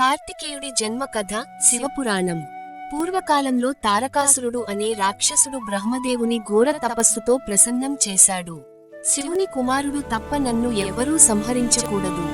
కార్తికేయుడి జన్మ కథ శివపురాణం. పూర్వకాలంలో తారకాసురుడు అనే రాక్షసుడు బ్రహ్మదేవుని ఘోర తపస్సుతో ప్రసన్నం చేశాడు. శివుని కుమారుడు తప్ప నన్ను ఎవరూ సంహరించకూడదు.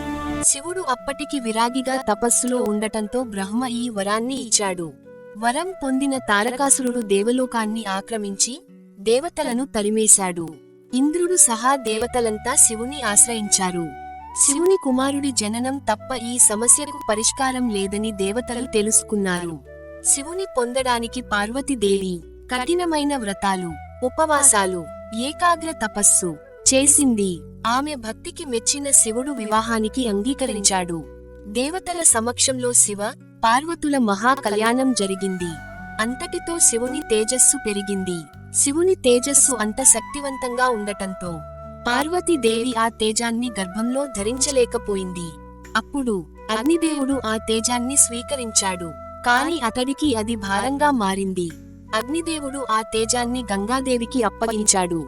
శివుడు అప్పటికి విరాగిగా తపస్సులో ఉండటంతో బ్రహ్మ ఈ వరాన్ని ఇచ్చాడు. వరం పొందిన తారకాసురుడు దేవలోకాన్ని ఆక్రమించి దేవతలను తరిమేశాడు. ఇంద్రుడు సహా దేవతలంతా శివుని ఆశ్రయించారు. శివుని కుమారుడి జననం తప్ప ఈ సమస్యకు పరిష్కారం లేదని దేవతలు తెలుసుకున్నారు. శివుని పొందడానికి పార్వతీదేవి కఠినమైన వ్రతాలు ఉపవాసాలు ఏకాగ్ర తపస్సు చేసింది. ఆమె భక్తికి మెచ్చిన శివుడు వివాహానికి అంగీకరించాడు. దేవతల సమక్షంలో శివ పార్వతుల మహాకళ్యాణం జరిగింది. అంతటితో శివుని తేజస్సు పెరిగింది. శివుని తేజస్సు అంత శక్తివంతంగా ఉండటంతో పార్వతీదేవి ఆ తేజాన్ని గర్భంలో ధరించలేకపోయింది. అప్పుడు అగ్నిదేవుడు ఆ తేజాన్ని స్వీకరించాడు. కాని అతడికి అది భారంగా మారింది. అగ్నిదేవుడు ఆ తేజాన్ని గంగాదేవికి అప్పగించాడు.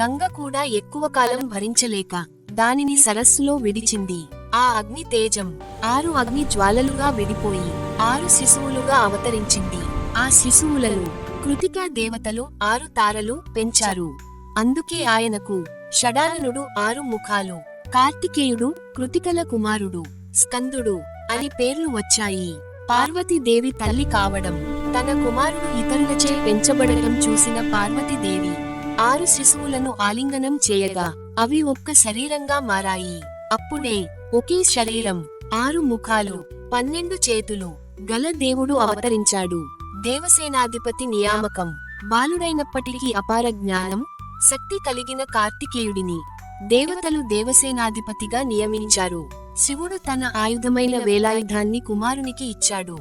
గంగ కూడా ఎక్కువ కాలం భరించలేక దానిని సరస్సులో విడిచింది. ఆ అగ్ని తేజం ఆరు అగ్ని జ్వాలలుగా విడిపోయి ఆరు శిశువులుగా అవతరించింది. ఆ శిశువులను కృతికా దేవతలు ఆరు తారలు పెంచారు. అందుకే ఆయనకు షడాననుడు ఆరు ముఖాలు కార్తికేయుడు కృతికల కుమారుడు స్కందుడు అని పేర్లు వచ్చాయి. పార్వతీదేవి తల్లి కావడం తన కుమారుడు ఇతరులచే పెంచబడటం చూసిన పార్వతీదేవి ఆరు శిశువులను ఆలింగనం చేయగా అవి ఒక్క శరీరంగా మారాయి. అప్పుడే ఒకే శరీరం ఆరు ముఖాలు పన్నెండు చేతులు గల దేవుడు అవతరించాడు. దేవసేనాధిపతి నియామకం బాలుడైనప్పటికీ అపార జ్ఞానం శక్తి కలిగిన కార్తికేయుడిని దేవతలు దేవసేనాధిపతిగా నియమించారు. శివుడు తన ఆయుధమైన వేలాయుధాన్ని కుమారునికి ఇచ్చాడు.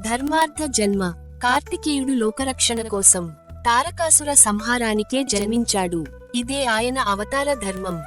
ధర్మార్థ జన్మ. కార్తికేయుడు లోకరక్షణ కోసం తారకాసుర సంహారానికే జన్మించాడు. ఇదే ఆయన అవతార ధర్మం.